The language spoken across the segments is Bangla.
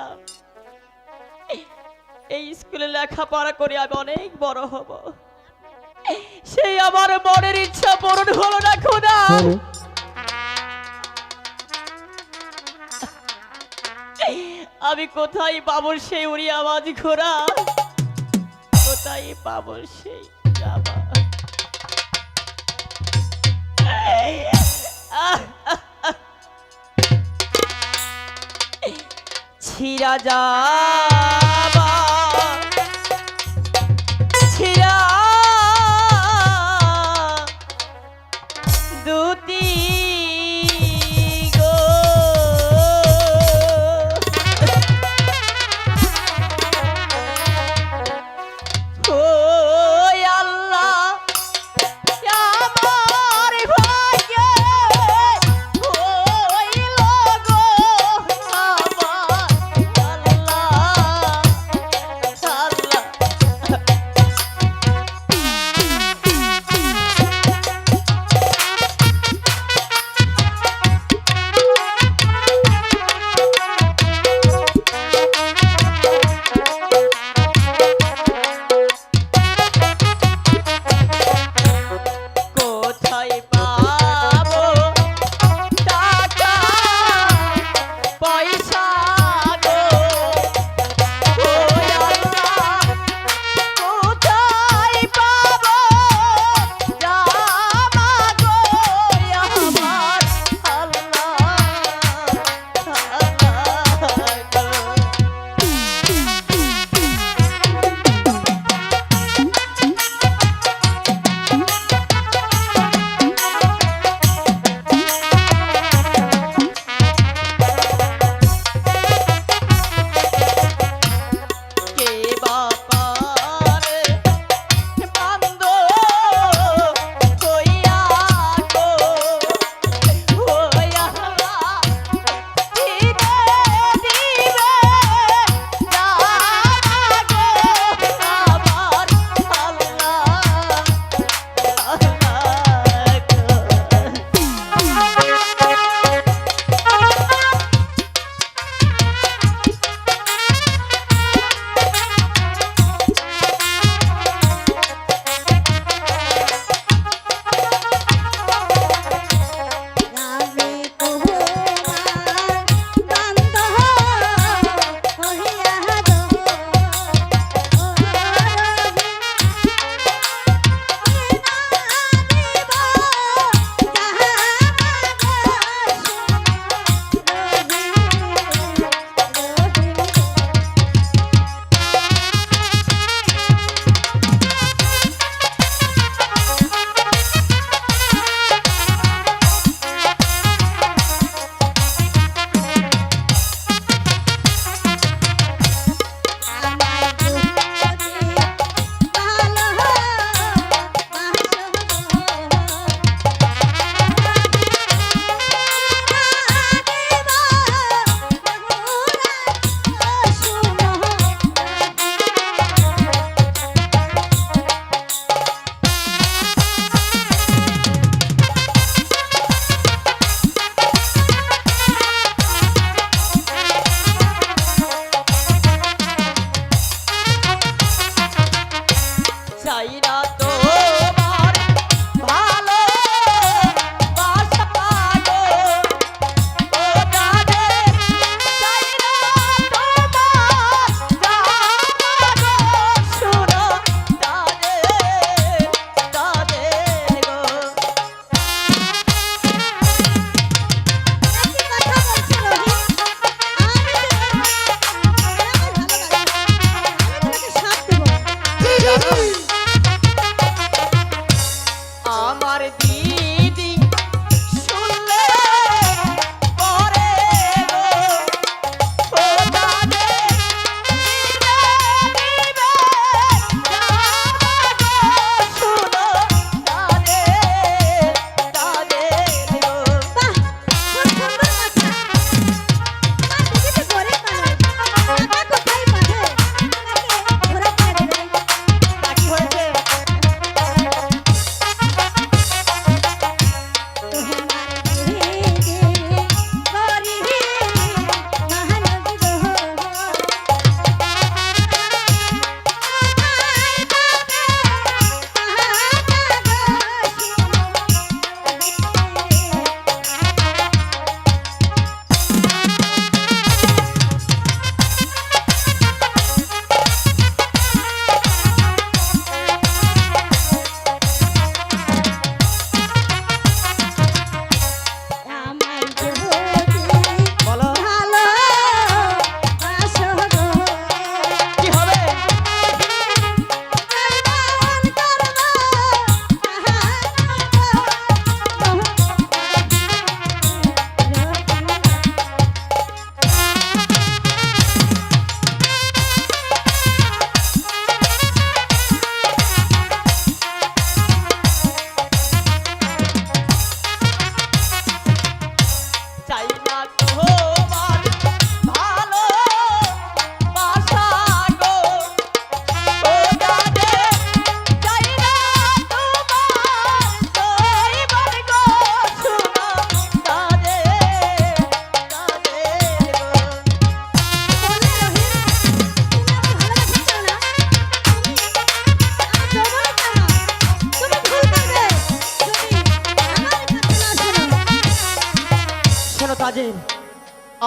ভেবেছিলাম এই স্কুলে লেখাপড়া করে আমি অনেক বড় হব। সেই আমার মনের ইচ্ছা পূরণ হলো না খোদা। আমি কোথায় পাবো সেই উড়ি আওয়াজ ঘোরা কোথায় পাবো সেই জামা? ছিড়া যাবা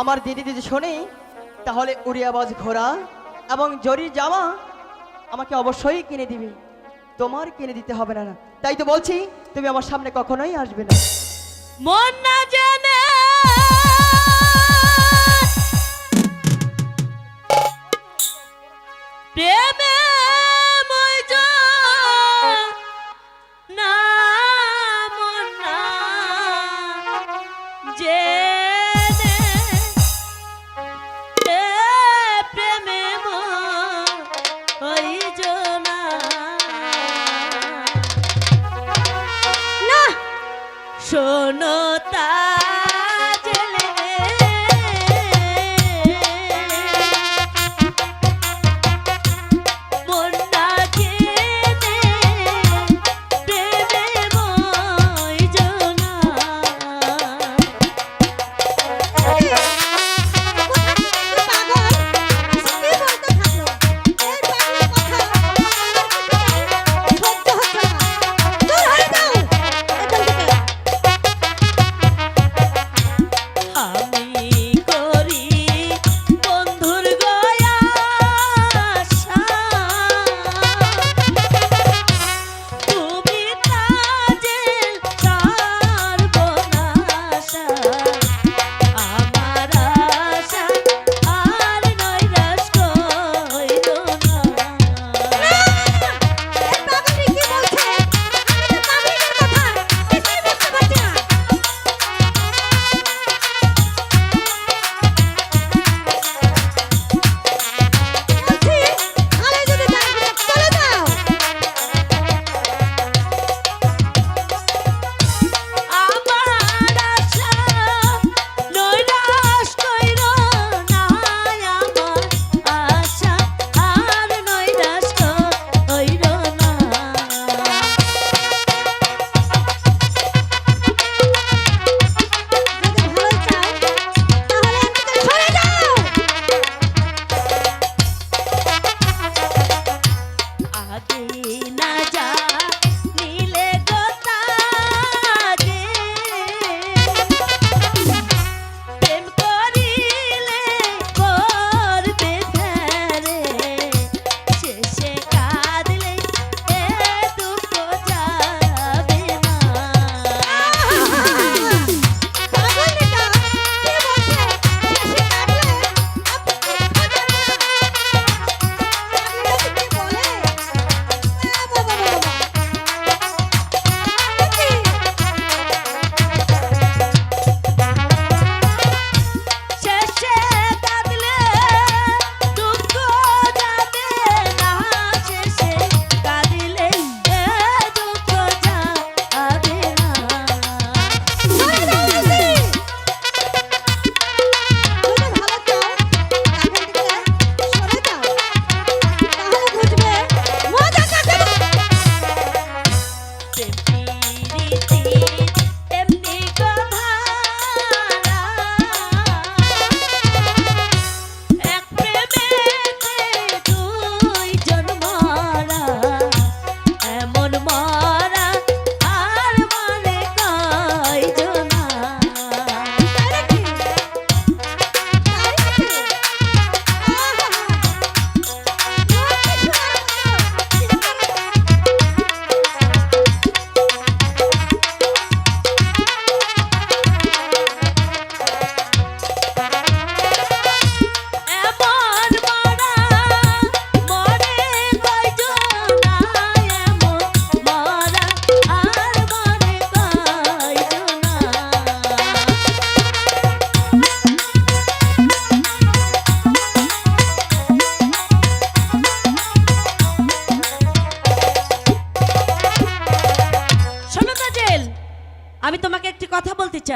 আমার দিদি যদি শোনে, তাহলে উড়িয়াবাজ ঘোড়া এবং জরি জামা আমাকে অবশ্যই কিনে দিবে। তোমার কিনে দিতে হবে না। তাই তো বলছি, তুমি আমার সামনে কখনোই আসবে না। মন না যে না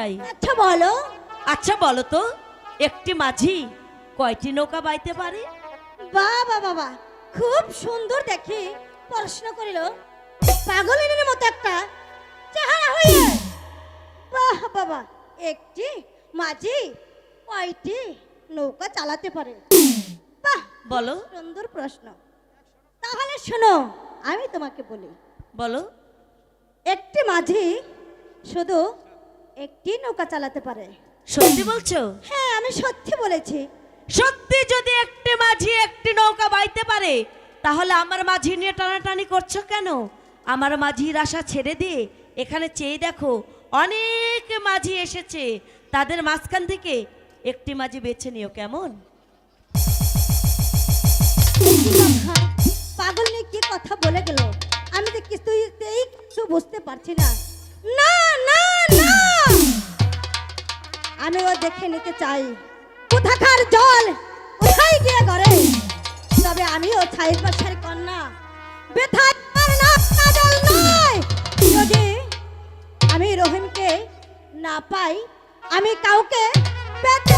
চাই আচ্ছা বলো। আচ্ছা বলো তো একটি মাঝি কয়টি নৌকা বাইতে পারে? বাবা বাবা খুব সুন্দর দেখি প্রশ্ন করিল। পাগলের মতো একটা চেহারা হইয়ে বাহ বাবা একটি মাঝি কয়টি নৌকা চালাতে পারে? বাহ বলো। সুন্দর প্রশ্ন। তাহলে শোনো আমি তোমাকে বলি। বলো। একটি মাঝি শুধু একটি নৌকা চালাতে পারে। সত্যি বলছো? হ্যাঁ আমি সত্যি বলেছি। সত্যি যদি একটি মাঝি একটি নৌকা বাইতে পারে তাহলে আমার মাঝি নিয়ে টানাটানি করছ কেন? আমার মাঝির আশা ছেড়ে দিয়ে এখানে চেয়ে দেখো অনেক মাঝি এসেছে। তাদের মাঝখান থেকে একটি মাঝি বেছে নিও কেমন? পাগল নিয়ে কি কথা বলে গেল? আমি তো কিছুতেই কিছু বুঝতে পারছি না। না না না! আমি ও দেখে নিতে চাই। কোথাকার জল? কোথায় গিয়ে ঘরে তবে আমিও ছাই বছর কন্যা। নয়। যদি আমি রহিমকে না পাই, আমি কাউকে ব্যথা